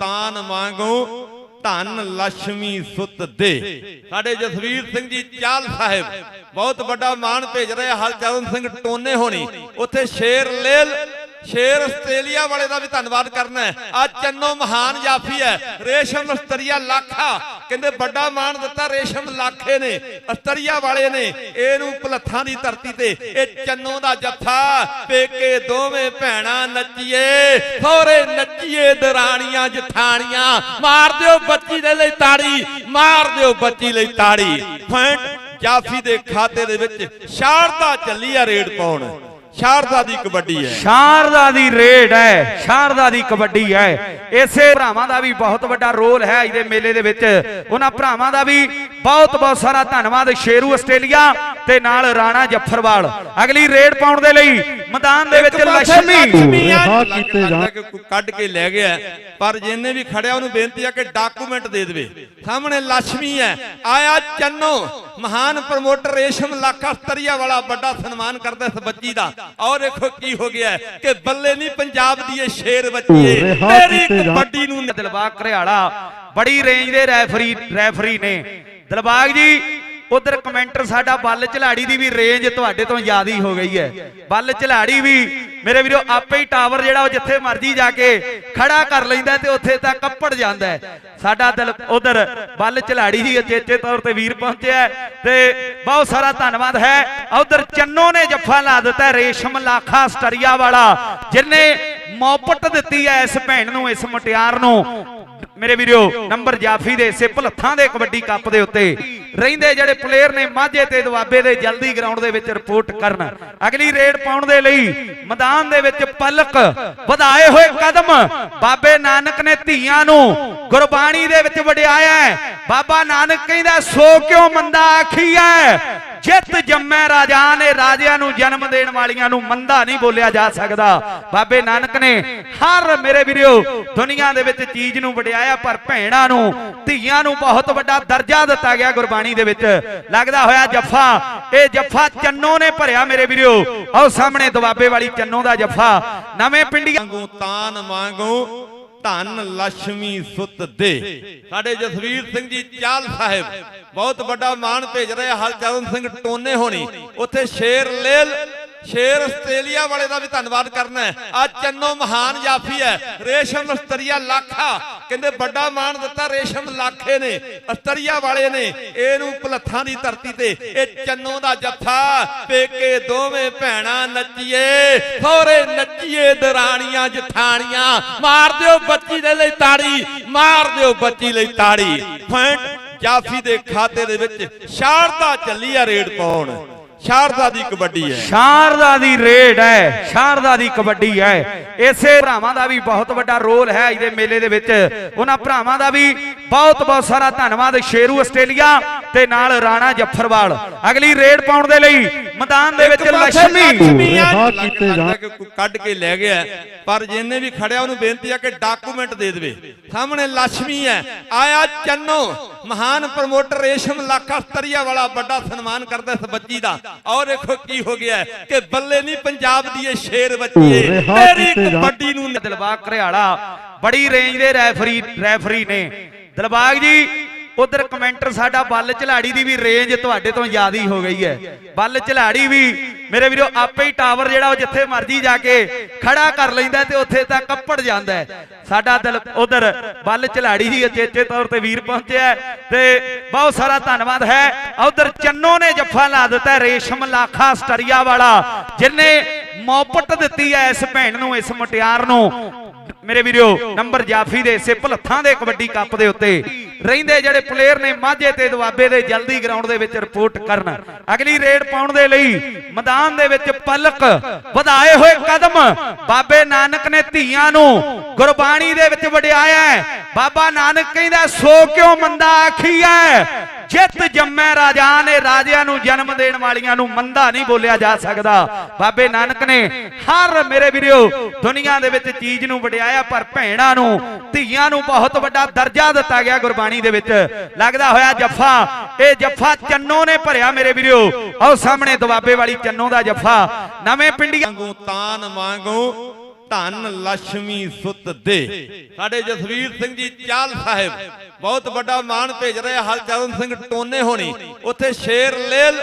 ਤਾਨ ਵਾਂਗੂ ਧਨ ਲక్ష్ਮੀ ਸੁਤ ਦੇ। ਸਾਡੇ ਜਸਵੀਰ ਸਿੰਘ ਜੀ ਚਾਲ ਸਾਹਿਬ, ਬਹੁਤ ਵੱਡਾ ਮਾਣ ਭੇਜ ਰਹੇ ਹਰਚਰਨ ਸਿੰਘ ਟੋਨੇ ਹੋਣੀ, ਉੱਥੇ ਸ਼ੇਰ ਲੇਲ ਸ਼ੇਰ ਆਸਟ੍ਰੇਲੀਆ ਵਾਲੇ ਦਾ ਵੀ ਧੰਨਵਾਦ ਕਰਨਾ ਹੈ। ਆ ਚੰਨੋ ਮਹਾਨ ਜਾਫੀ ਹੈ। ਰੇਸ਼ਮ ਅਸਤਰੀਆ ਲਾਖਾ। ਕਹਿੰਦੇ ਵੱਡਾ ਮਾਣ ਦਿੱਤਾ, ਰੇਸ਼ਮ ਲਾਖੇ ਨੇ, ਅਸਤਰੀਆ ਵਾਲੇ ਨੇ। ਇਹਨੂੰ ਭਲੱਥਾਂ ਦੀ ਧਰਤੀ ਤੇ ਇਹ ਚੰਨੋ ਦਾ ਜੱਫਾ ਪੇਕੇ ਦੋਵੇਂ ਭੈਣਾਂ ਨੱਚੀਏ, ਸਹੁਰੇ ਨੱਚੀਏ ਦਰਾਣੀਆਂ, ਜਠਾਣੀਆਂ। ਮਾਰ ਦਿਓ ਬੱਚੀ ਦੇ ਲਈ ਤਾੜੀ, ਮਾਰ ਦਿਓ ਬੱਚੀ ਲਈ ਤਾੜੀ। ਫੈਂਟ ਜਾਫੀ ਦੇ ਖਾਤੇ ਦੇ ਵਿੱਚ ਸ਼ਾਰਦਾ ਚੱਲੀ ਆ ਰੇਡ ਪਾਉਣ। ਸ਼ਾਰਦਾ ਦੀ ਕਬੱਡੀ ਹੈ। ਸ਼ਾਰਦਾ ਦੀ ਰੇਡ ਹੈ ਸ਼ਾਰਦਾ ਦੀ ਕਬੱਡੀ ਹੈ। ਇਸੇ ਭਰਾਵਾਂ ਦਾ ਵੀ ਬਹੁਤ ਵੱਡਾ ਰੋਲ ਹੈ ਇਹਦੇ ਮੇਲੇ ਦੇ ਵਿੱਚ। ਉਹਨਾਂ ਭਰਾਵਾਂ ਦਾ ਵੀ ਬਹੁਤ ਬਹੁਤ ਸਾਰਾ ਧੰਨਵਾਦ। ਸ਼ੇਰੂ ਆਸਟ੍ਰੇਲੀਆ ਤੇ ਨਾਲ ਰਾਣਾ ਜਫਰਵਾਲ। ਅਗਲੀ ਰੇਡ ਪਾਉਣ ਦੇ ਲਈ ਮੈਦਾਨ ਦੇ ਵਿੱਚ ਲక్ష్ਮੀ ਕੱਢ ਕੇ ਲੈ ਗਿਆ। ਪਰ ਜਿੰਨੇ ਵੀ ਖੜਿਆ ਉਹਨੂੰ ਬੇਨਤੀ ਆ ਕਿ ਡਾਕੂਮੈਂਟ ਦੇ ਦੇਵੇ। ਸਾਹਮਣੇ ਲక్ష్ਮੀ ਹੈ। ਆਇਆ ਚੰਨੋ। ਮਹਾਨ ਪ੍ਰਮੋਟਰ ਰੇਸ਼ਮ ਸਤਰੀਆ ਵਾਲਾ ਵੱਡਾ ਸਨਮਾਨ ਕਰਦਾ ਇਸ ਬੱਚੀ ਦਾ। ਔਰ ਦੇਖੋ ਕੀ ਹੋ ਗਿਆ ਕਿ ਬੱਲੇ ਨਹੀਂ ਪੰਜਾਬ ਦੀ ਇਹ ਸ਼ੇਰ ਬੱਚੀ ਏ ਰਿਹਾ ਮੇਰੀ ਕੀਤੇ ਜਾਣ। ਕਬੱਡੀ ਨੂੰ ਦਿਲਬਾਗ ਘਰਿਆਲਾ ਬੜੀ ਰੇਂਜ ਦੇ ਰੈਫਰੀ ਰੈਫਰੀ ਨੇ। ਦਿਲਬਾਗ ਜੀ ਉਧਰ ਕਮੈਂਟਰ ਸਾਡਾ ਬੱਲ ਝਲਾੜੀ ਦੀ ਵੀ ਰੇਂਜ ਤੁਹਾਡੇ ਤੋਂ ਜ਼ਿਆਦਾ ਹੀ ਹੋ ਗਈ ਹੈ। ਬੱਲ ਝਲਾੜੀ ਵੀ ਮੇਰੇ ਵੀਰੋ, ਆਪੇ ਹੀ ਟਾਵਰ ਜਿਹੜਾ ਉਹ ਜਿੱਥੇ ਮਰਜ਼ੀ ਜਾ ਕੇ ਖੜਾ ਕਰ ਲੈਂਦਾ ਤੇ ਉੱਥੇ ਤਾਂ ਕੱਪੜ ਜਾਂਦਾ ਸਾਡਾ ਦਿਲ ਉਧਰ ਬੱਲ ਝਲਾੜੀ ਜੀ ਅਚੇਚੇ ਤੌਰ ਤੇ ਵੀਰ ਪਹੁੰਚਿਆ ਤੇ ਬਹੁਤ ਸਾਰਾ ਧੰਨਵਾਦ ਹੈ। ਉਧਰ ਚੰਨੋ ਨੇ ਜੱਫਾ ਲਾ ਦਿੱਤਾ ਰੇਸ਼ਮ ਲਾਖਾ ਸਟਰੀਆ ਵਾਲਾ, ਜਿਨੇ ਮੌਪਟ ਦਿੱਤੀ ਹੈ ਇਸ ਭੈਣ ਨੂੰ, ਇਸ ਮੁਟਿਆਰ ਨੂੰ। ਮੇਰੇ ਵੀਰੋ, ਨੰਬਰ ਜਾਫੀ ਦੇ ਇਸੇ ਹੱਥਾਂ ਦੇ ਕਬੱਡੀ ਕੱਪ ਦੇ ਉੱਤੇ। ਰਹਿੰਦੇ ਜਿਹੜੇ ਪਲੇਅਰ ਨੇ ਮਾਝੇ ਤੇ ਦੁਆਬੇ ਦੇ ਜਲਦੀ ਗਰਾਊਂਡ ਦੇ ਵਿੱਚ ਰਿਪੋਰਟ ਕਰਨ। ਅਗਲੀ ਰੇਡ ਪਾਉਣ ਦੇ ਲਈ ਮੈਦਾਨ ਦੇ ਵਿੱਚ ਪਲਕ ਵਧਾਏ ਹੋਏ ਕਦਮ। ਬਾਬੇ ਨਾਨਕ ਨੇ ਧੀਆਂ ਨੂੰ ਗੁਰਬਾਣੀ ਦੇ ਵਿੱਚ ਵਡਿਆਇਆ ਬਾਬਾ ਨਾਨਕ ਕਹਿੰਦਾ, ਸੋ ਕਿਉਂ ਮੰਦਾ ਆਖੀ ਹੈ ਜਿੱਤ ਜੰਮੈ ਰਾਜਾ ਨੇ ਰਾਜਿਆਂ ਨੂੰ ਜਨਮ ਦੇਣ ਵਾਲੀਆਂ ਨੂੰ ਮੰਦਾ ਨਹੀਂ ਬੋਲਿਆ ਜਾ ਸਕਦਾ। ਬਾਬੇ ਨਾਨਕ ਨੇ ਹਰ ਮੇਰੇ ਵੀਰੋ, ਦੁਨੀਆ ਦੇ ਵਿੱਚ ਚੀਜ਼ ਨੂੰ ਵਡਿਆਇਆ, ਪਰ ਭੈਣਾਂ ਨੂੰ, ਧੀਆਂ ਨੂੰ ਬਹੁਤ ਵੱਡਾ ਦਰਜਾ ਦਿੱਤਾ ਗਿਆ ਗੁਰਬਾਣੀ ਦੇ ਵਿੱਚ। ਲੱਗਦਾ ਹੋਇਆ ਜੱਫਾ, ਇਹ ਜੱਫਾ ਚੰਨੋ ਨੇ ਭਰਿਆ ਮੇਰੇ ਵੀਰੋ। ਆਓ ਸਾਹਮਣੇ ਦਵਾਬੇ ਵਾਲੀ ਚੰਨੋ ਦਾ ਜੱਫਾ। ਨਵੇਂ ਪਿੰਡੀਆਂ ਵਾਂਗੂ, ਤਾਨ ਵਾਂਗੂ ਧਨ ਲక్ష్ਮੀ ਸੁੱਤ ਦੇ। ਸਾਡੇ ਜਸਵੀਰ ਸਿੰਘ ਜੀ ਚਾਲ ਸਾਹਿਬ, ਬਹੁਤ ਵੱਡਾ ਮਾਣ ਭੇਜ ਰਹੇ ਹਰਚਰਨ ਸਿੰਘ ਟੋਨੇ ਹੋਣੀ, ਉੱਥੇ ਸ਼ੇਰ ਲੇਲ ਸ਼ੇਰ ਆਸਟ੍ਰੇਲੀਆ ਵਾਲੇ ਦਾ ਵੀ ਧੰਨਵਾਦ ਕਰਨਾ ਹੈ। ਆ ਚੰਨੋ ਮਹਾਨ ਜਾਫੀ ਹੈ। ਰੇਸ਼ਮ ਅਸਤਰੀਆ ਲਾਖਾ। ਕਹਿੰਦੇ ਵੱਡਾ ਮਾਣ ਦਿੱਤਾ, ਰੇਸ਼ਮ ਲਾਖੇ ਨੇ, ਅਸਤਰੀਆ ਵਾਲੇ ਨੇ। ਇਹਨੂੰ ਭਲੱਥਾਂ ਦੀ ਧਰਤੀ ਤੇ ਇਹ ਚੰਨੋ ਦਾ ਜੱਫਾ ਪੇਕੇ ਦੋਵੇਂ ਭੈਣਾਂ ਨੱਚੀਏ, ਸਹੁਰੇ ਨੱਚੀਏ ਦਰਾਣੀਆਂ, ਜਠਾਣੀਆਂ। ਮਾਰ ਦਿਓ ਬੱਚੀ ਦੇ ਲਈ ਤਾੜੀ, ਮਾਰ ਦਿਓ ਬੱਚੀ ਲਈ ਤਾੜੀ। ਫੈਂਟ, ਜਾਫੀ ਦੇ ਖਾਤੇ ਦੇ ਵਿੱਚ ਸ਼ਾਰਦਾ ਚੱਲੀ ਆ ਰੇਡ ਪਾਉਣ। ਸ਼ਾਰਦਾ ਦੀ ਕਬੱਡੀ ਹੈ। ਸ਼ਾਰਦਾ ਦੀ ਰੇਡ ਹੈ ਸ਼ਾਰਦਾ ਦੀ ਕਬੱਡੀ ਹੈ। ਇਸੇ ਭਰਾਵਾਂ ਦਾ ਵੀ ਬਹੁਤ ਵੱਡਾ ਰੋਲ ਹੈ ਇਹਦੇ ਮੇਲੇ ਦੇ ਵਿੱਚ। ਉਹਨਾਂ ਭਰਾਵਾਂ ਦਾ ਵੀ ਬਹੁਤ ਬਹੁਤ ਸਾਰਾ ਧੰਨਵਾਦ। ਸ਼ੇਰੂ ਆਸਟ੍ਰੇਲੀਆ ਤੇ ਨਾਲ ਰਾਣਾ ਜੱਫਰਵਾਲ। ਅਗਲੀ ਰੇਡ ਪਾਉਣ ਦੇ ਲਈ ਮੈਦਾਨ ਦੇ ਵਿੱਚ ਲక్ష్ਮੀ। ਕੱਢ ਕੇ ਲੈ ਗਿਆ ਪਰ ਜਿੰਨੇ ਵੀ ਖੜਿਆ ਉਹਨੂੰ ਬੇਨਤੀ ਆ ਕਿ ਡਾਕੂਮੈਂਟ ਦੇ ਦੇਵੇ। ਸਾਹਮਣੇ ਲక్ష్ਮੀ ਹੈ। ਆਇਆ ਚੰਨੋ। ਮਹਾਨ ਪ੍ਰਮੋਟਰ ਰੇਸ਼ਮ ਲਾਖਾ ਸਤਰੀਆ ਵਾਲਾ ਵੱਡਾ ਸਨਮਾਨ ਕਰਦਾ ਇਸ ਬੱਚੀ ਦਾ। ਔਰ ਦੇਖੋ ਕੀ ਹੋ ਗਿਆ ਕਿ ਬੱਲੇ ਨਹੀਂ ਪੰਜਾਬ ਦੀ ਇਹ ਸ਼ੇਰ ਬੱਚੀ ਏ ਰਿਹਾ ਮੇਰੀ ਕੀਤੇ ਜਾਣ। ਕਬੱਡੀ ਨੂੰ ਦਿਲਬਾਗ ਘਰਿਆਲਾ ਬੜੀ ਰੇਂਜ ਦੇ ਰੈਫਰੀ ਰੈਫਰੀ ਨੇ। ਦਿਲਬਾਗ ਜੀ ਉਧਰ ਕਮੈਂਟਰ ਸਾਡਾ ਬੱਲ ਝਲਾੜੀ ਦੀ ਵੀ ਰੇਂਜ ਤੁਹਾਡੇ ਤੋਂ ਜ਼ਿਆਦਾ ਹੀ ਹੋ ਗਈ ਹੈ। ਬੱਲ ਝਲਾੜੀ ਵੀ ਮੇਰੇ ਵੀਰੋ, ਆਪੇ ਹੀ ਟਾਵਰ ਜਿਹੜਾ ਉਹ ਜਿੱਥੇ ਮਰਜ਼ੀ ਜਾ ਕੇ ਖੜਾ ਕਰ ਲੈਂਦਾ ਤੇ ਉੱਥੇ ਤਾਂ ਕੱਪੜ ਜਾਂਦਾ ਸਾਡਾ ਦਿਲ ਉਧਰ ਬੱਲ ਝਲਾੜੀ ਜੀ ਅਚੇਚੇ ਤੌਰ ਤੇ ਵੀਰ ਪਹੁੰਚਿਆ ਤੇ ਬਹੁਤ ਸਾਰਾ ਧੰਨਵਾਦ ਹੈ। ਉਧਰ ਚੰਨੋ ਨੇ ਜੱਫਾ ਲਾ ਦਿੱਤਾ ਰੇਸ਼ਮ ਲਾਖਾ ਸਟਰੀਆ ਵਾਲਾ, ਜਿਨੇ ਮੌਪਟ ਦਿੱਤੀ ਹੈ ਇਸ ਭੈਣ ਨੂੰ, ਇਸ ਮੁਟਿਆਰ ਨੂੰ। ਮੇਰੇ ਵੀਰੋ, ਨੰਬਰ ਜਾਫੀ ਦੇ ਇਸੇ ਹੱਥਾਂ ਦੇ ਕਬੱਡੀ ਕੱਪ ਦੇ ਉੱਤੇ। ਰਹਿੰਦੇ ਜਿਹੜੇ ਪਲੇਅਰ ਨੇ ਮਾਝੇ ਤੇ ਦੁਆਬੇ ਦੇ ਜਲਦੀ ਗਰਾਊਂਡ ਦੇ ਵਿੱਚ ਰਿਪੋਰਟ ਕਰਨ। ਅਗਲੀ ਰੇਡ ਪਾਉਣ ਦੇ ਲਈ ਮੈਦਾਨ ਦੇ ਵਿੱਚ ਪਲਕ ਵਧਾਏ ਹੋਏ ਕਦਮ। ਬਾਬੇ ਨਾਨਕ ਨੇ ਧੀਆਂ ਨੂੰ ਗੁਰਬਾਣੀ ਦੇ ਵਿੱਚ ਵਡਿਆਇਆ ਬਾਬਾ ਨਾਨਕ ਕਹਿੰਦਾ, ਸੋ ਕਿਉਂ ਮੰਦਾ ਆਖੀਐ ਜਿੱਤ ਜੰਮੈ ਰਾਜਾ ਨੇ, ਰਾਜਿਆਂ ਨੂੰ ਜਨਮ ਦੇਣ ਵਾਲੀਆਂ ਨੂੰ ਮੰਦਾ ਨਹੀਂ ਬੋਲਿਆ ਜਾ ਸਕਦਾ। ਬਾਬੇ ਨਾਨਕ ਨੇ, ਹਰ ਮੇਰੇ ਵੀਰੋ, ਦੁਨੀਆ ਦੇ ਵਿੱਚ ਚੀਜ਼ ਨੂੰ ਵਡਿਆਇਆ, ਪਰ ਭੈਣਾਂ ਨੂੰ, ਧੀਆਂ ਨੂੰ ਬਹੁਤ ਵੱਡਾ ਦਰਜਾ ਦਿੱਤਾ ਗਿਆ ਗੁਰਬਾਣੀ ਦੇ ਵਿੱਚ ਲੱਗਦਾ ਹੋਇਆ ਜੱਫਾ, ਇਹ ਜੱਫਾ ਚੰਨੋ ਨੇ ਭਰਿਆ ਮੇਰੇ ਵੀਰੋ। ਆਓ ਸਾਹਮਣੇ ਦਵਾਬੇ ਵਾਲੀ ਚੰਨੋ ਦਾ ਜੱਫਾ। ਨਵੇਂ ਪਿੰਡੀਆਂ ਵਾਂਗੂ, ਤਾਨ ਵਾਂਗੂ, ਧਨ ਲక్ష్ਮੀ ਸੁਤ ਦੇ। ਸਾਡੇ ਜਸਵੀਰ ਸਿੰਘ ਜੀ ਚਾਲ ਸਾਹਿਬ, ਬਹੁਤ ਵੱਡਾ ਮਾਣ ਭੇਜ ਰਹੇ ਹਰਚਰਨ ਸਿੰਘ ਟੋਨੇ ਹੋਣੀ, ਉੱਥੇ ਸ਼ੇਰ ਲੇਲ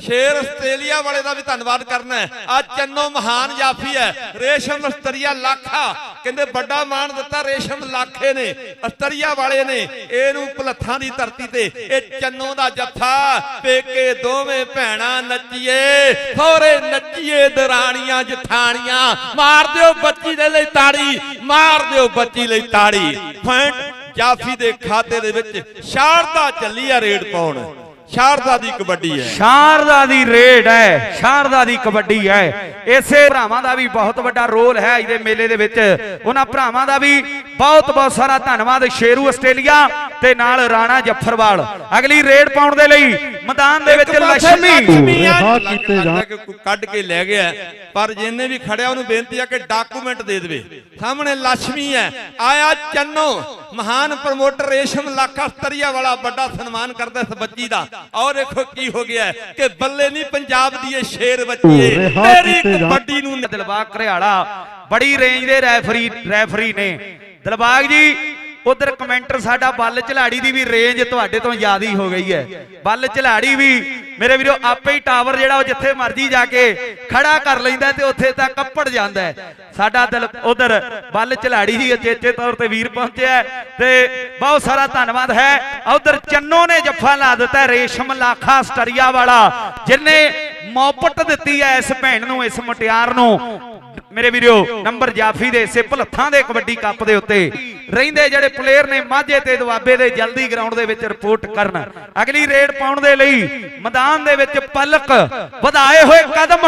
ਸ਼ੇਰ ਆਸਟ੍ਰੇਲੀਆ ਵਾਲੇ ਦਾ ਵੀ ਧੰਨਵਾਦ ਕਰਨਾ ਹੈ। ਆ ਚੰਨੋ ਮਹਾਨ ਜਾਫੀ ਹੈ। ਰੇਸ਼ਮ ਅਸਤਰੀਆ ਲਾਖਾ। ਕਹਿੰਦੇ ਵੱਡਾ ਮਾਣ ਦਿੱਤਾ, ਰੇਸ਼ਮ ਲਾਖੇ ਨੇ, ਅਸਤਰੀਆ ਵਾਲੇ ਨੇ। ਇਹਨੂੰ ਭਲੱਥਾਂ ਦੀ ਧਰਤੀ ਤੇ। ਇਹ ਚੰਨੋ ਦਾ ਜੱਫਾ ਪੇਕੇ ਦੋਵੇਂ ਭੈਣਾਂ ਨੱਚੀਏ। ਸਹੁਰੇ ਨੱਚੀਏ ਦਰਾਣੀਆਂ, ਜਠਾਣੀਆਂ। ਮਾਰ ਦਿਓ ਬੱਚੀ ਦੇ ਲਈ ਤਾੜੀ। ਮਾਰ ਦਿਓ ਬੱਚੀ ਲਈ ਤਾੜੀ। ਫੈਂਟ ਜਾਫੀ ਦੇ ਖਾਤੇ ਦੇ ਵਿੱਚ। ਸ਼ਾਰਦਾ ਚੱਲੀ ਆ ਰੇਡ ਪਾਉਣ। ਸ਼ਾਰਦਾ ਦੀ ਕਬੱਡੀ ਹੈ। ਸ਼ਾਰਦਾ ਦੀ ਰੇਡ ਹੈ, ਸ਼ਾਰਦਾ ਦੀ ਕਬੱਡੀ ਹੈ। ਇਸੇ ਭਰਾਵਾਂ ਦਾ ਵੀ ਬਹੁਤ ਵੱਡਾ ਰੋਲ ਹੈ ਇਹਦੇ ਮੇਲੇ ਦੇ ਵਿੱਚ। ਉਹਨਾਂ ਭਰਾਵਾਂ ਦਾ ਵੀ ਬਹੁਤ ਬਹੁਤ ਸਾਰਾ ਧੰਨਵਾਦ। ਸ਼ੇਰੂ ਆਸਟ੍ਰੇਲੀਆ ਤੇ ਨਾਲ ਰਾਣਾ ਜੱਫਰਵਾਲ। ਅਗਲੀ ਰੇਡ ਪਾਉਣ ਦੇ ਲਈ ਮੈਦਾਨ ਦੇ ਵਿੱਚ ਲక్ష్ਮੀ। ਰਿਹਾ ਕੀਤੇ ਜਾਣ ਕੱਢ ਕੇ ਲੈ ਗਿਆ। ਪਰ ਜਿੰਨੇ ਵੀ ਖੜਿਆ ਉਹਨੂੰ ਬੇਨਤੀ ਆ ਕਿ ਡਾਕੂਮੈਂਟ ਦੇ ਦੇਵੇ। ਸਾਹਮਣੇ ਲక్ష్ਮੀ ਹੈ। ਆਇਆ ਚੰਨੋ। ਮਹਾਨ ਪ੍ਰਮੋਟਰ ਰੇਸ਼ਮ ਲਾਕਾਸਤਰੀਆ ਵਾਲਾ ਵੱਡਾ ਸਨਮਾਨ ਕਰਦਾ ਇਸ ਬੱਚੀ ਦਾ। ਔਰ ਦੇਖੋ ਕੀ ਹੋ ਗਿਆ ਕਿ ਬੱਲੇ ਨਹੀਂ ਪੰਜਾਬ ਦੀ ਇਹ ਸ਼ੇਰ ਬੱਚੀ ਤੇਰੀ ਕਬੱਡੀ ਨੂੰ ਦਿਲਬਾਗ ਘਰਿਆਲਾ ਬੜੀ ਰੇਂਜ ਦੇ ਰੈਫਰੀ ਰੈਫਰੀ ਨੇ। ਦਿਲਬਾਗ ਜੀ ਉਧਰ ਕਮੈਂਟਰ ਸਾਡਾ ਬੱਲ ਝਲਾੜੀ ਦੀ ਵੀ ਰੇਂਜ ਤੁਹਾਡੇ ਤੋਂ ਜ਼ਿਆਦਾ ਹੀ ਹੋ ਗਈ ਹੈ। ਬੱਲ ਝਲਾੜੀ ਵੀ ਮੇਰੇ ਵੀਰੋ, ਆਪੇ ਹੀ ਟਾਵਰ ਜਿਹੜਾ ਉਹ ਜਿੱਥੇ ਮਰਜ਼ੀ ਜਾ ਕੇ ਖੜਾ ਕਰ ਲੈਂਦਾ ਤੇ ਉੱਥੇ ਤੱਕ ਕੱਪੜ ਜਾਂਦਾ ਸਾਡਾ ਦਿਲ ਉਧਰ ਬੱਲ ਝਲਾੜੀ ਜੀ ਅਚੇਚੇ ਤੌਰ ਤੇ ਵੀਰ ਪਹੁੰਚਿਆ ਤੇ ਬਹੁਤ ਸਾਰਾ ਧੰਨਵਾਦ ਹੈ। ਉਧਰ ਚੰਨੋ ਨੇ ਜੱਫਾ ਲਾ ਦਿੱਤਾ ਰੇਸ਼ਮ ਲਾਖਾ ਸਟਰੀਆ ਵਾਲਾ, ਜਿਨੇ ਮੌਪਟ ਦਿੱਤੀ ਹੈ ਇਸ ਭੈਣ ਨੂੰ, ਇਸ ਮੁਟਿਆਰ ਨੂੰ। ਮੇਰੇ ਵੀਰੋ, ਨੰਬਰ ਜਾਫੀ ਦੇ ਇਸੇ ਭਲੱਥਾਂ ਦੇ ਕਬੱਡੀ ਕੱਪ ਦੇ ਉੱਤੇ। ਰਹਿੰਦੇ ਜਿਹੜੇ ਪਲੇਅਰ ਨੇ ਮਾਝੇ ਤੇ ਦੁਆਬੇ ਦੇ ਜਲਦੀ ਗਰਾਊਂਡ ਦੇ ਵਿੱਚ ਰਿਪੋਰਟ ਕਰਨ। ਅਗਲੀ ਰੇਡ ਪਾਉਣ ਦੇ ਲਈ ਮੈਦਾਨ ਦੇ ਵਿੱਚ ਪਲਕ ਵਧਾਏ ਹੋਏ ਕਦਮ।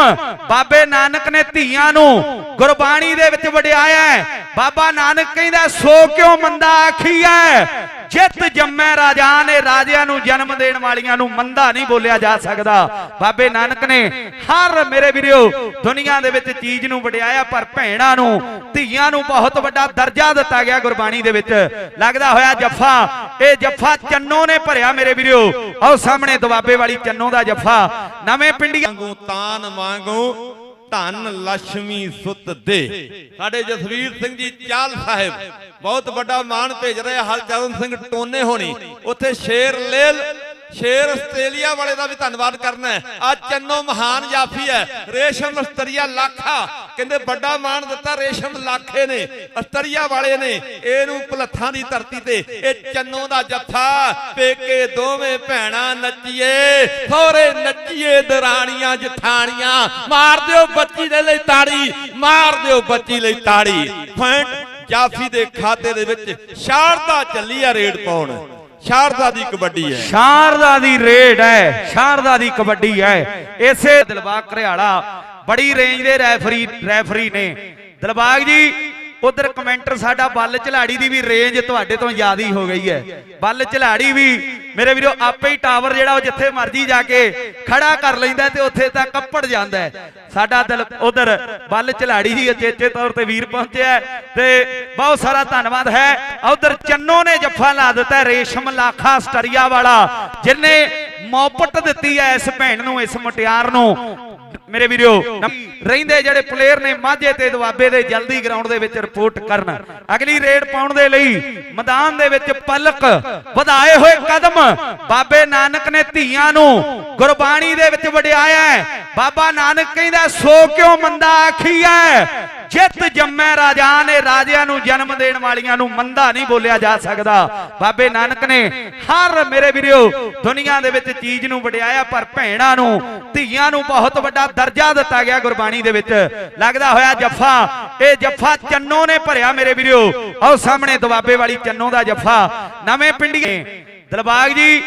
ਬਾਬੇ ਨਾਨਕ ਨੇ ਧੀਆਂ ਨੂੰ ਗੁਰਬਾਣੀ ਦੇ ਵਿੱਚ ਵਡਿਆਇਆ ਹੈ। ਬਾਬਾ ਨਾਨਕ ਕਹਿੰਦਾ, ਸੋ ਕਿਉਂ ਮੰਦਾ ਆਖੀਐ ਜਿੱਤ ਜੰਮੈ ਰਾਜਾ ਨੇ, ਰਾਜਿਆਂ ਨੂੰ ਜਨਮ ਦੇਣ ਵਾਲੀਆਂ ਨੂੰ ਮੰਦਾ ਨਹੀਂ ਬੋਲਿਆ ਜਾ ਸਕਦਾ। ਬਾਬੇ ਨਾਨਕ ਨੇ, ਹਰ ਮੇਰੇ ਵੀਰੋ, ਦੁਨੀਆ ਦੇ ਵਿੱਚ ਚੀਜ਼ ਨੂੰ ਵਡਿਆਇਆ, ਪਰ ਭੈਣਾਂ ਨੂੰ, ਧੀਆਂ ਨੂੰ ਬਹੁਤ ਵੱਡਾ ਦਰਜਾ ਦਿੱਤਾ ਗਿਆ ਗੁਰਬਾਣੀ ਦੇ ਵਿੱਚ ਲੱਗਦਾ ਹੋਇਆ ਜੱਫਾ, ਇਹ ਜੱਫਾ ਚੰਨੋ ਨੇ ਭਰਿਆ ਮੇਰੇ ਵੀਰੋ। ਆਓ ਸਾਹਮਣੇ ਦਵਾਬੇ ਵਾਲੀ ਚੰਨੋ ਦਾ ਜੱਫਾ। ਨਵੇਂ ਪਿੰਡੀਆਂ ਵਾਂਗੂ, ਤਾਨ ਵਾਂਗੂ, ਧਨ ਲక్ష్ਮੀ ਸੁਤ ਦੇ। ਸਾਡੇ ਜਸਵੀਰ ਸਿੰਘ ਜੀ ਚਾਲ ਸਾਹਿਬ, ਬਹੁਤ ਵੱਡਾ ਮਾਣ ਭੇਜ ਰਹੇ ਹਰਚਰਨ ਸਿੰਘ ਟੋਨੇ ਹੋਣੀ। ਉੱਥੇ ਸ਼ੇਰ ਲੇਲ, ਸ਼ੇਰ ਆਸਟ੍ਰੇਲੀਆ ਵਾਲੇ ਦਾ ਵੀ ਧੰਨਵਾਦ ਕਰਨਾ ਹੈ। ਆ ਚੰਨੋ ਮਹਾਨ ਜਾਫੀ ਹੈ। ਰੇਸ਼ਮ ਅਸਤਰੀਆ, ਲਾਖਾ ਕਹਿੰਦੇ ਵੱਡਾ ਮਾਣ ਦਿੱਤਾ, ਰੇਸ਼ਮ ਲਾਖੇ ਨੇ, ਅਸਤਰੀਆ ਵਾਲੇ ਨੇ, ਇਹਨੂੰ ਭਲੱਥਾਂ ਦੀ ਧਰਤੀ ਤੇ, ਇਹ ਚੰਨੋ ਦਾ ਜੱਫਾ ਪੇਕੇ ਦੋਵੇਂ ਭੈਣਾਂ ਨੱਚੀਏ, ਸਹੁਰੇ ਨੱਚੀਏ ਦਰਾਣੀਆਂ, ਜਠਾਣੀਆਂ, ਮਾਰ ਦਿਓ ਬੱਚੀ ਦੇ ਲਈ ਤਾੜੀ, ਮਾਰ ਦਿਓ ਬੱਚੀ ਲਈ ਤਾੜੀ। ਫੈਂਟ ਜਾਫੀ ਦੇ ਖਾਤੇ ਦੇ ਵਿੱਚ ਸ਼ਾਰਦਾ ਚੱਲੀ ਆ ਰੇਡ ਪਾਉਣ। ਸ਼ਾਰਦਾ ਦੀ ਕਬੱਡੀ ਹੈ। ਸ਼ਾਰਦਾ ਦੀ ਰੇਡ ਹੈ, ਸ਼ਾਰਦਾ ਦੀ ਕਬੱਡੀ ਹੈ। ਇਸੇ ਦਿਲਬਾਗ ਘਰਿਆਲਾ ਬੜੀ ਰੇਂਜ ਦੇ ਰੈਫਰੀ ਰੈਫਰੀ ਨੇ। ਦਿਲਬਾਗ ਜੀ, ਉਧਰ ਕਮੈਂਟਰ ਸਾਡਾ ਬੱਲ ਝਲਾੜੀ ਦੀ ਵੀ ਰੇਂਜ ਤੁਹਾਡੇ ਤੋਂ ਜ਼ਿਆਦਾ ਹੀ ਹੋ ਗਈ ਹੈ। ਬੱਲ ਝਲਾੜੀ ਵੀ ਮੇਰੇ ਵੀਰੋ, ਆਪੇ ਹੀ ਟਾਵਰ ਜਿਹੜਾ ਉਹ ਜਿੱਥੇ ਮਰਜ਼ੀ ਜਾ ਕੇ ਖੜਾ ਕਰ ਲੈਂਦਾ ਤੇ ਉੱਥੇ ਤੱਕ ਕੱਪੜ ਜਾਂਦਾ ਸਾਡਾ ਦਿਲ ਉਧਰ ਬੱਲ ਝਲਾੜੀ ਜੀ ਅਚੇਚੇ ਤੌਰ ਤੇ ਵੀਰ ਪਹੁੰਚਿਆ ਤੇ ਬਹੁਤ ਸਾਰਾ ਧੰਨਵਾਦ ਹੈ। ਉਧਰ ਚੰਨੋ ਨੇ ਜੱਫਾ ਲਾ ਦਿੱਤਾ ਰੇਸ਼ਮ ਲਾਖਾ ਸਟਰੀਆ ਵਾਲਾ, ਜਿਨੇ ਮੌਪਟ ਦਿੱਤੀ ਹੈ ਇਸ ਭੈਣ ਨੂੰ, ਇਸ ਮੁਟਿਆਰ ਨੂੰ। ਮੇਰੇ ਵੀਰੋ ਰਹਿੰਦੇ ਜਿਹੜੇ ਪਲੇਅਰ ਨੇ ਮਾਝੇ ਤੇ ਦੁਆਬੇ ਦੇ ਜਲਦੀ ਗਰਾਊਂਡ ਦੇ ਵਿੱਚ ਰਿਪੋਰਟ ਕਰਨ। ਅਗਲੀ ਰੇਡ ਪਾਉਣ ਦੇ ਲਈ ਮੈਦਾਨ ਦੇ ਵਿੱਚ ਪਲਕ ਵਧਾਏ ਹੋਏ ਕਦਮ। ਬਾਬੇ ਨਾਨਕ ਨੇ ਧੀਆਂ ਨੂੰ ਗੁਰਬਾਣੀ ਦੇ ਵਿੱਚ ਵਡਿਆਇਆ ਹੈ। ਬਾਬਾ ਨਾਨਕ ਕਹਿੰਦਾ, ਸੋ ਕਿਉਂ ਮੰਦਾ ਆਖੀ ਹੈ ਜਿੱਤ ਜੰਮੈ ਰਾਜਾ ਨੇ, ਰਾਜਿਆਂ ਨੂੰ ਜਨਮ ਦੇਣ ਵਾਲੀਆਂ ਨੂੰ ਮੰਦਾ ਨਹੀਂ ਬੋਲਿਆ ਜਾ ਸਕਦਾ। ਬਾਬੇ ਨਾਨਕ ਨੇ ਹਰ ਮੇਰੇ ਵੀਰੋ, ਦੁਨੀਆ ਦੇ ਵਿੱਚ ਚੀਜ਼ ਨੂੰ ਵਡਿਆਇਆ, ਪਰ ਭੈਣਾਂ ਨੂੰ, ਧੀਆਂ ਨੂੰ ਬਹੁਤ ਵੱਡਾ ਦਰਜਾ ਦਿੱਤਾ ਗਿਆ ਗੁਰਬਾਣੀ ਦੇ ਵਿੱਚ। ਲੱਗਦਾ ਹੋਇਆ ਜੱਫਾ, ਇਹ ਜੱਫਾ ਚੰਨੋ ਨੇ ਭਰਿਆ ਮੇਰੇ ਵੀਰੋ। ਆਓ ਸਾਹਮਣੇ ਦਵਾਬੇ ਵਾਲੀ ਚੰਨੋ ਦਾ ਜੱਫਾ। ਨਵੇਂ ਪਿੰਡੀਏ, ਦਿਲਬਾਗ ਜੀ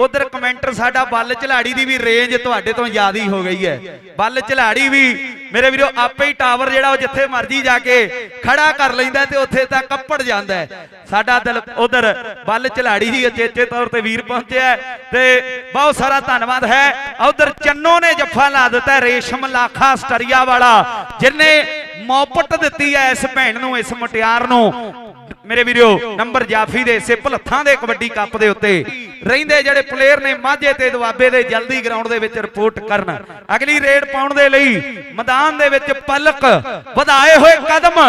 ਉਧਰ ਕਮੈਂਟਰ ਸਾਡਾ ਬੱਲ ਝਲਾੜੀ ਦੀ ਵੀ ਰੇਂਜ ਤੁਹਾਡੇ ਤੋਂ ਜ਼ਿਆਦਾ ਹੀ ਹੋ ਗਈ ਹੈ। ਬੱਲ ਝਲਾੜੀ ਵੀ ਮੇਰੇ ਵੀਰੋ, ਆਪੇ ਹੀ ਟਾਵਰ ਜਿਹੜਾ ਉਹ ਜਿੱਥੇ ਮਰਜ਼ੀ ਜਾ ਕੇ ਖੜਾ ਕਰ ਲੈਂਦਾ ਤੇ ਉੱਥੇ ਤੱਕ ਕੱਪੜ ਜਾਂਦਾ ਸਾਡਾ ਦਿਲ ਉਧਰ ਬੱਲ ਝਲਾੜੀ ਜੀ ਅਚੇਚੇ ਤੌਰ ਤੇ ਵੀਰ ਪਹੁੰਚਿਆ ਤੇ ਬਹੁਤ ਸਾਰਾ ਧੰਨਵਾਦ ਹੈ। ਉਧਰ ਚੰਨੋ ਨੇ ਜੱਫਾ ਲਾ ਦਿੱਤਾ ਰੇਸ਼ਮ ਲਾਖਾ ਸਟਰੀਆ ਵਾਲਾ, ਜਿਨੇ ਮੌਪਟ ਦਿੱਤੀ ਹੈ ਇਸ ਭੈਣ ਨੂੰ, ਇਸ ਮੁਟਿਆਰ ਨੂੰ। ਮੇਰੇ ਵੀਰੋ, ਨੰਬਰ ਜਾਫੀ ਦੇ ਇਸੇ ਭਲੱਥਾਂ ਦੇ ਕਬੱਡੀ ਕੱਪ ਦੇ ਉੱਤੇ ਰਹਿੰਦੇ ਜਿਹੜੇ ਪਲੇਅਰ ਨੇ ਮਾਝੇ ਤੇ ਦੁਆਬੇ ਦੇ ਜਲਦੀ ਗਰਾਊਂਡ ਦੇ ਵਿੱਚ ਰਿਪੋਰਟ ਕਰਨ। ਅਗਲੀ ਰੇਡ ਪਾਉਣ ਦੇ ਲਈ ਮੈਦਾਨ ਦੇ ਵਿੱਚ ਪਲਕ ਵਧਾਏ ਹੋਏ ਕਦਮ।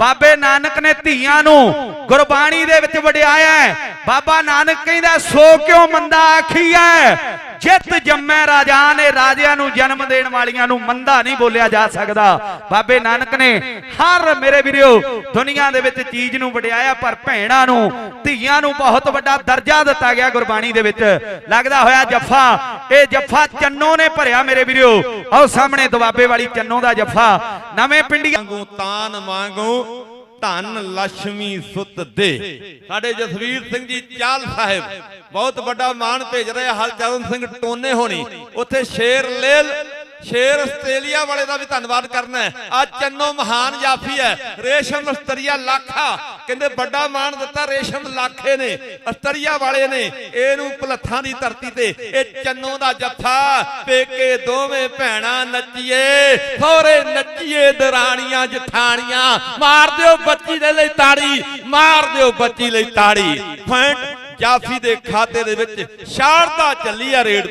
ਬਾਬੇ ਨਾਨਕ ਨੇ ਧੀਆਂ ਨੂੰ ਗੁਰਬਾਣੀ ਦੇ ਵਿੱਚ ਵਡਿਆਇਆ ਬਾਬਾ ਨਾਨਕ ਕਹਿੰਦਾ, ਸੋ ਕਿਉਂ ਮੰਦਾ ਆਖੀ ਆਖੀਐ ਜਿੱਤ ਜੰਮੈ ਰਾਜਾ ਨੇ ਰਾਜਿਆਂ ਨੂੰ ਜਨਮ ਦੇਣ ਵਾਲੀਆਂ ਨੂੰ ਮੰਦਾ ਨਹੀਂ ਬੋਲਿਆ ਜਾ ਸਕਦਾ। ਬਾਬੇ ਨਾਨਕ ਨੇ ਹਰ ਮੇਰੇ ਵੀਰੋ, ਦੁਨੀਆ ਦੇ ਵਿੱਚ ਚੀਜ਼ ਨੂੰ ਵਡਿਆਇਆ, ਪਰ ਭੈਣਾਂ ਨੂੰ, ਧੀਆਂ ਨੂੰ ਬਹੁਤ ਵੱਡਾ ਦਰਜਾ ਦਿੱਤਾ ਗਿਆ ਗੁਰਬਾਣੀ ਦੇ ਵਿੱਚ। ਲੱਗਦਾ ਹੋਇਆ ਜੱਫਾ, ਇਹ ਜੱਫਾ ਚੰਨੋ ਨੇ ਭਰਿਆ ਮੇਰੇ ਵੀਰੋ। ਆਓ ਸਾਹਮਣੇ ਦਵਾਬੇ ਵਾਲੀ ਚੰਨੋ ਦਾ ਜੱਫਾ। ਨਵੇਂ ਪਿੰਡੀਆਂ ਵਾਂਗੂ, ਤਾਨ ਵਾਂਗੂ ਧਨ ਲక్ష్ਮੀ ਸੁਤ ਦੇ। ਸਾਡੇ ਜਸਵੀਰ ਸਿੰਘ ਜੀ ਚਾਲ ਸਾਹਿਬ, ਬਹੁਤ ਵੱਡਾ ਮਾਣ ਭੇਜ ਰਹੇ ਹਰਚਰਨ ਸਿੰਘ ਟੋਨੇ ਹੋਣੀ। ਉੱਥੇ ਸ਼ੇਰ ਲੇਲ, ਸ਼ੇਰ ਆਸਟ੍ਰੇਲੀਆ ਵਾਲੇ ਦਾ ਵੀ ਧੰਨਵਾਦ ਕਰਨਾ ਹੈ। ਆ ਚੰਨੋ ਮਹਾਨ ਜਾਫੀ ਹੈ, ਰੇਸ਼ਮ ਅਸਤਰੀਆ, ਲਾਖਾ। ਕਹਿੰਦੇ ਵੱਡਾ ਮਾਣ ਦਿੱਤਾ, ਰੇਸ਼ਮ ਲਾਖੇ ਨੇ, ਅਸਤਰੀਆ ਵਾਲੇ ਨੇ, ਇਹਨੂੰ ਭਲੱਥਾਂ ਦੀ ਧਰਤੀ ਤੇ, ਇਹ ਚੰਨੋ ਦਾ ਜੱਫਾ ਪੇਕੇ ਦੋਵੇਂ ਭੈਣਾਂ ਨੱਚੀਏ, ਸਹੁਰੇ ਨੱਚੀਏ ਦਰਾਣੀਆਂ, ਜਠਾਣੀਆਂ, ਮਾਰ ਦਿਓ ਬੱਚੀ ਦੇ ਲਈ ਤਾੜੀ, ਮਾਰ ਦਿਓ ਬੱਚੀ ਲਈ ਤਾੜੀ। ਪੁਆਇੰਟ ਜਾਫੀ ਦੇ ਖਾਤੇ ਦੇ ਵਿੱਚ, ਸ਼ਾਰਦਾ ਚੱਲੀ ਆ ਰੇਡ